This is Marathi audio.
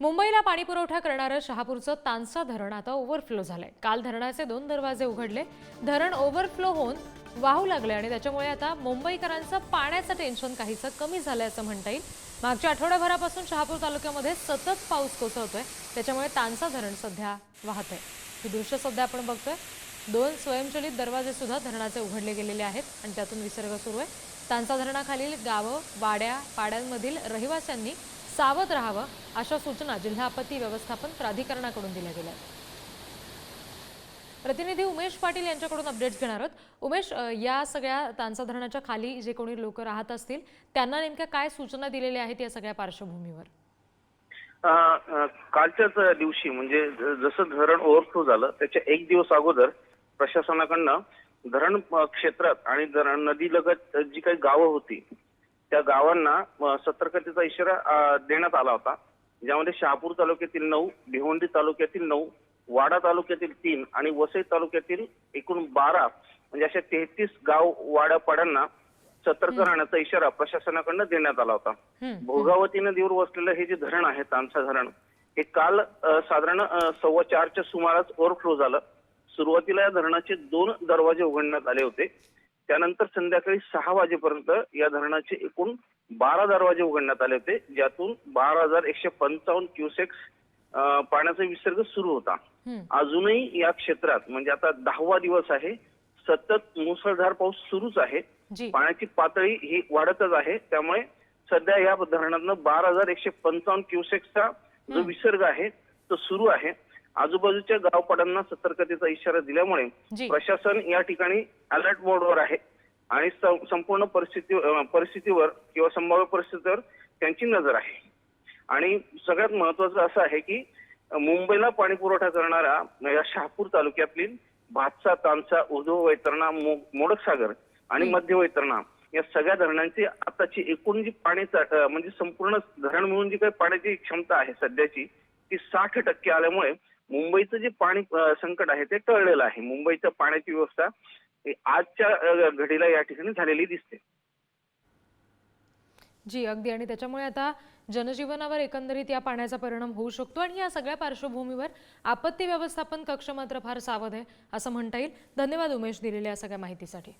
मुंबईला पाणी पुरवठा करणारं शहापूरचं तानसा धरण आता ओव्हरफ्लो झालंय. काल धरणाचे दोन दरवाजे उघडले. धरण ओव्हरफ्लो होऊन वाहू लागले आणि त्याच्यामुळे आता मुंबईकरांचं पाण्याचं टेन्शन काहीसं कमी झालंय असं म्हणता येईल. मागच्या आठवड्याभरापासून शहापूर तालुक्यामध्ये सतत पाऊस कोसळतोय. त्याच्यामुळे तानसा धरण सध्या वाहत आहे ही दृश्य सध्या आपण बघतोय. दोन स्वयंचलित दरवाजे सुद्धा धरणाचे उघडले गेलेले आहेत आणि त्यातून विसर्ग सुरू आहे. तानसा धरणाखालील गावं वाड्या पाड्यांमधील रहिवाशांनी सावध राहावं अशा सूचना जिल्हा आपत्ती व्यवस्थापन प्राधिकरणाकडून दिल्या गेल्या आहेत. प्रतिनिधी उमेश पाटील यांच्याकडून अपडेट्स घेणार आहोत उमेश या सगळ्या तानसा धरणाच्या खाली जे कोणी लोक राहत असतील त्यांना नेमक्या काय सूचना दिलेल्या आहेत या सगळ्या पार्श्वभूमीवर कालच्याच दिवशी म्हणजे जसं धरण ओव्हरफ्लो झालं त्याच्या एक दिवस अगोदर प्रशासनाकडनं धरण क्षेत्रात आणि धरण नदीलगत जी काही गावं होती त्या गावांना सतर्कतेचा इशारा देण्यात आला होता. ज्यामध्ये शहापूर तालुक्यातील नऊ भिवंडी तालुक्यातील नऊ वाडा तालुक्यातील तीन आणि वसई तालुक्यातील एकूण बारा म्हणजे अशा तेहतीस गाव वाड्यापाड्यांना सतर्क राहण्याचा इशारा प्रशासनाकडनं देण्यात आला होता. भोगावती नदीवर वसलेलं हे जे धरण आहे तानसा धरण हे काल साधारण सव्वा चारच्या सुमारास ओव्हरफ्लो झालं. सुरुवातीला या धरणाचे दोन दरवाजे उघडण्यात आले होते. त्यानंतर संध्याकाळी सहा वाजेपर्यंत या धरणाचे एकूण बारा दरवाजे उघडण्यात आले होते ज्यातून बारा हजार एकशे पंचावन्न क्युसेक्स पाण्याचा विसर्ग सुरू होता. अजूनही या क्षेत्रात म्हणजे आता दहावा दिवस आहे सतत मुसळधार पाऊस सुरूच आहे. पाण्याची पातळी ही वाढतच आहे. त्यामुळे सध्या या धरणातनं बारा हजार एकशे पंचावन्न क्युसेक्सचा जो विसर्ग आहे तो सुरू आहे. आजूबाजूच्या गावपाड्यांना सतर्कतेचा इशारा दिल्यामुळे प्रशासन या ठिकाणी अलर्ट मोडवर आहे. आणि संपूर्ण परिस्थिती परिस्थितीवर किंवा संभाव्य परिस्थितीवर त्यांची नजर आहे. आणि सगळ्यात महत्वाचं असं आहे की मुंबईला पाणी पुरवठा करणाऱ्या या शहापूर तालुक्यातील भातसा तानसा उर्ध्व वैतरणा मोडकसागर आणि मध्य वैतरणा या सगळ्या धरणांची आताची एकूण जी पाण्याचा अं, म्हणजे संपूर्ण धरण मिळून जी काही पाण्याची क्षमता आहे सध्याची ती साठ टक्के आल्यामुळे मुंबईचं जे पाणी संकट आहे ते टळलेलं आहे. मुंबईच्या पाण्याची व्यवस्था आजच्या घडीला या ठिकाणी झालेली दिसते. जी अगदी. आणि त्याच्यामुळे आता जनजीवनावर एकंदरीत या पाण्याचा परिणाम होऊ शकतो आणि या सगळ्या पार्श्वभूमीवर आपत्ती व्यवस्थापन कक्ष मात्र फार सावध आहे असं म्हणता येईल. धन्यवाद उमेश दिलेल्या सगळ्या माहितीसाठी.